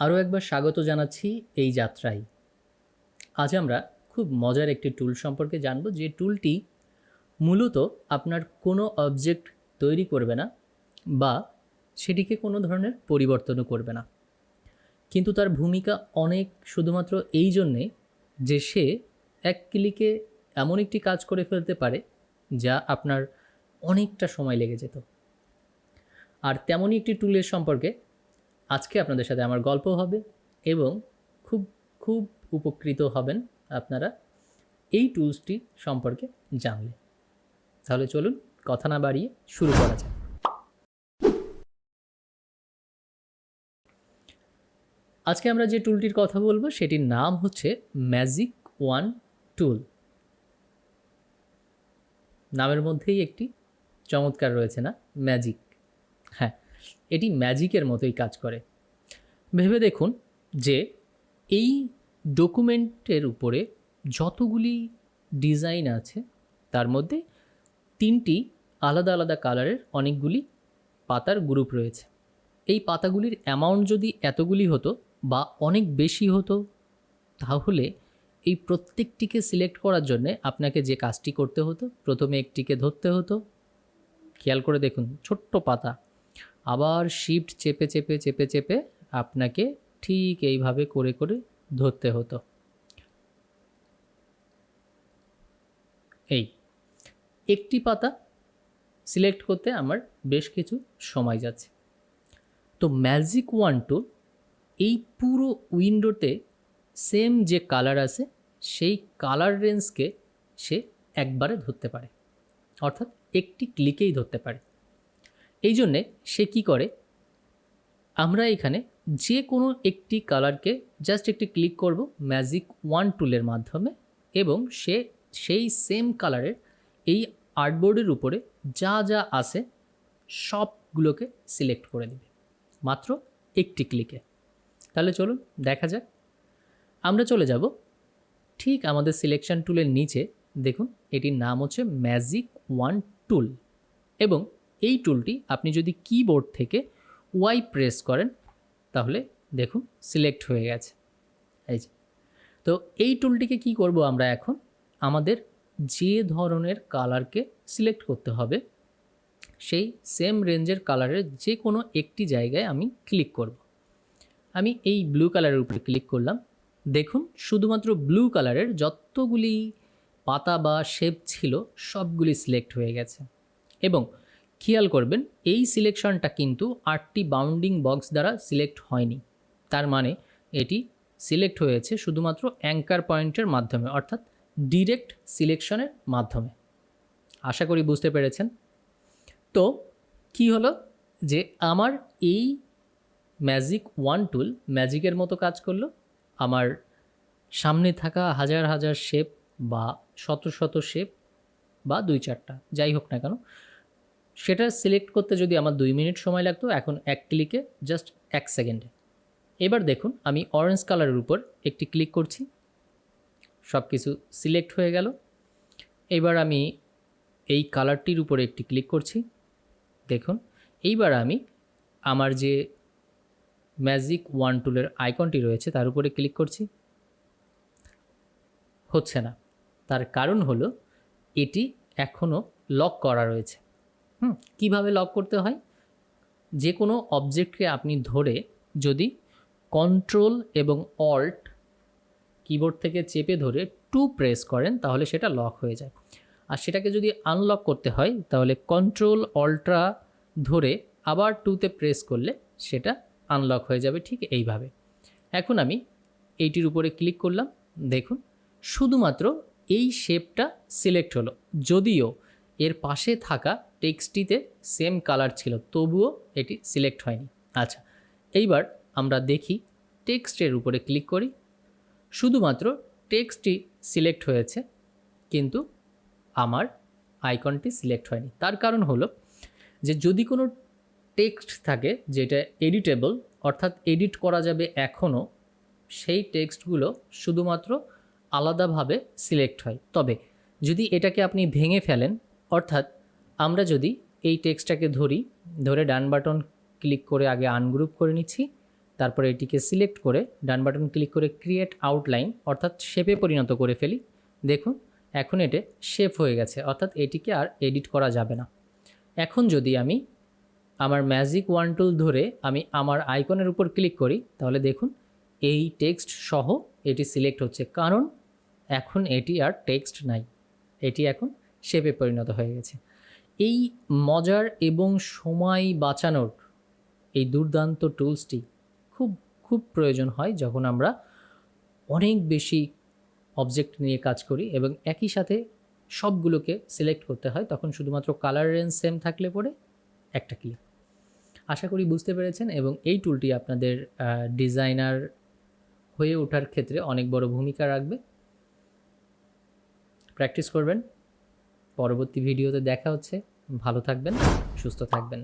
আরও একবার স্বাগত জানাচ্ছি এই যাত্রায়। আজ আমরা খুব মজার একটি টুল সম্পর্কে জানব, যে টুলটি মূলত আপনার কোনো অবজেক্ট তৈরি করবে না বা সেটিকে কোনো ধরনের পরিবর্তনও করবে না। কিন্তু তার ভূমিকা অনেক শুধুমাত্র এই জন্যে যে সে এক ক্লিকে এমন একটি কাজ করে ফেলতে পারে, যা আপনার অনেকটা সময় লেগে যেত। আর তেমনই একটি টুলের সম্পর্কে আজকে আপনাদের সাথে আমার গল্প হবে এবং খুব খুব উপকৃত হবেন আপনারা এই টুলসটি সম্পর্কে জানলে। তাহলে চলুন কথা না বাড়িয়ে শুরু করা যাক। আজকে আমরা যে টুলটির কথা বলব, সেটির নাম হচ্ছে ম্যাজিক ওয়ান টুল। নামের মধ্যেই একটি চমৎকার রয়েছে না? ম্যাজিক। হ্যাঁ এটি ম্যাজিকের মতোই কাজ করে। ভেবে দেখুন যে এই ডকুমেন্টের উপরে যতগুলি ডিজাইন আছে, তার মধ্যে তিনটি আলাদা আলাদা কালারের অনেকগুলি পাতার গ্রুপ রয়েছে। এই পাতাগুলির অ্যামাউন্ট যদি এতগুলি হতো বা অনেক বেশি হতো, তাহলে এই প্রত্যেকটিকে সিলেক্ট করার জন্য আপনাকে যে কাজটি করতে হতো, প্রথমে একটিকে ধরতে হতো। খেয়াল করে দেখুন, ছোট্ট পাতা। আবার শিফট চেপে চেপে চেপে চেপে আপনাকে ঠিক এইভাবে করে করে ধরতে হতো। এই একটি পাতা সিলেক্ট করতে আমার বেশ কিছু সময় যাচ্ছে। তো ম্যাজিক ওয়ান টু এই পুরো উইন্ডোতে সেম যে কালার আছে, সেই কালার রেঞ্জকে সে একবারে ধরতে পারে। অর্থাৎ একটি ক্লিকেই ধরতে পারে। এই জন্যে সে কি করে আমরা এখানে যে কোনো একটি কালারকে জাস্ট একটি ক্লিক করব ম্যাজিক ওয়ান টুলের মাধ্যমে এবং সে, সেই সেম কালারের এই আর্টবোর্ডের উপরে যা যা আছে সবগুলোকে সিলেক্ট করে দেবে, মাত্র একটি ক্লিকে তাহলে চলুন দেখা যাক। আমরা চলে যাব ঠিক আমাদের সিলেকশন টুলের নিচে, দেখুন এটির নাম হচ্ছে ম্যাজিক ওয়ান টুল এবং এই টুলটি আপনি যদি কিবোর্ড থেকে ওয়াই প্রেস করেন, তাহলে দেখুন সিলেক্ট হয়ে গেছে। এই যে। তো এই টুলটিকে কি করব আমরা এখন? আমাদের যে ধরনের কালারকে সিলেক্ট করতে হবে, সেই সেম রেঞ্জের কালারের যে কোনো একটি জায়গায় আমি ক্লিক করব। আমি এই ব্লু কালারের উপরে ক্লিক করলাম। দেখুন, শুধুমাত্র ব্লু কালারের যতগুলি পাতা বা শেপ ছিল, সবগুলি সিলেক্ট হয়ে গেছে। এবং খেয়াল করবেন, এই সিলেকশনটা কিন্তু আটটি বাউন্ডিং বক্স দ্বারা সিলেক্ট হয়নি। তার মানে এটি সিলেক্ট হয়েছে শুধুমাত্র অ্যাঙ্কার পয়েন্টের মাধ্যমে, অর্থাৎ ডিরেক্ট সিলেকশনের মাধ্যমে। আশা করি বুঝতে পেরেছেন। তো কি হলো? যে আমার এই ম্যাজিক ওয়ান টুল ম্যাজিকের মতো কাজ করল। আমার সামনে থাকা হাজার হাজার শেপ বা শত শত শেপ বা দুই চারটা, যাই হোক না কেন সেটা সিলেক্ট করতে যদি আমার দুই মিনিট সময় লাগতো, এখন এক ক্লিকে জাস্ট এক সেকেন্ডে এবার দেখুন, আমি অরেঞ্জ কালারের উপর একটি ক্লিক করছি। সব কিছু সিলেক্ট হয়ে গেল। এবার আমি এই কালারটির উপরে একটি ক্লিক করছি। দেখুন, এইবার আমি আমার যে ম্যাজিক ওয়ান টুলের আইকনটি রয়েছে, তার উপরে ক্লিক করছি। হচ্ছে না। তার কারণ হলো, এটি এখনও লক করা রয়েছে। হুম, কীভাবে লক করতে হয়? যে কোনো অবজেক্টকে আপনি ধরে যদি কন্ট্রোল এবং অল্ট কিবোর্ড থেকে চেপে ধরে টু প্রেস করেন, তাহলে সেটা লক হয়ে যায়। আর সেটাকে যদি আনলক করতে হয়, তাহলে কন্ট্রোল অল্ট্রা ধরে আবার টুতে প্রেস করলে সেটা আনলক হয়ে যাবে ঠিক এইভাবে। এখন আমি এইটির উপরে ক্লিক করলাম, দেখুন, শুধুমাত্র এই শেপটা সিলেক্ট হলো। যদিও এর পাশে থাকা টেক্সটিতে সেম কালার ছিল, তবুও এটি সিলেক্ট হয়নি। আচ্ছা এইবার আমরা দেখি টেক্সটের উপরে ক্লিক করি। শুধুমাত্র টেক্সটটি সিলেক্ট হয়েছে, কিন্তু আমার আইকনটি সিলেক্ট হয়নি। তার কারণ হলো যে যদি কোনো টেক্সট থাকে যেটা এডিটেবল, অর্থাৎ এডিট করা যাবে এখনও, সেই টেক্সটগুলো শুধুমাত্র আলাদাভাবে সিলেক্ট হয়। তবে যদি এটাকে আপনি ভেঙে ফেলেন, অর্থাৎ আমরা যদি এই টেক্সটটাকে ধরি, ধরে ডান বাটন ক্লিক করে আগে আনগ্রুপ করে নিচ্ছি, তারপরে এটিকে সিলেক্ট করে ডান বাটন ক্লিক করে ক্রিয়েট আউটলাইন, অর্থাৎ শেপে পরিণত করে ফেলি। দেখুন, এখন এটা শেপ হয়ে গেছে, অর্থাৎ এটিকে আর এডিট করা যাবে না। এখন যদি আমি আমার ম্যাজিক ওয়ান টুল ধরে আমি আমার আইকনের উপর ক্লিক করি, তাহলে দেখুন, এই টেক্সট সহ এটি সিলেক্ট হচ্ছে, কারণ এখন এটি আর টেক্সট নাই। এটি এখন শেপে পরিণত হয়ে গেছে। এই মজার এবং সময় বাঁচানোর এই দুর্দান্ত টুলসটি খুব খুব প্রয়োজন হয় যখন আমরা অনেক বেশি অবজেক্ট নিয়ে কাজ করি এবং একই সাথে সবগুলোকে সিলেক্ট করতে হয়, তখন শুধুমাত্র কালার রেঞ্জ সেম থাকলে পরে একটা ক্লিক আশা করি বুঝতে পেরেছেন এবং এই টুলটি আপনাদের ডিজাইনার হয়ে ওঠার ক্ষেত্রে অনেক বড় ভূমিকা রাখবে। প্র্যাকটিস করবেন। পরবর্তী ভিডিওতে দেখা হচ্ছে। ভালো থাকবেন সুস্থ থাকবেন।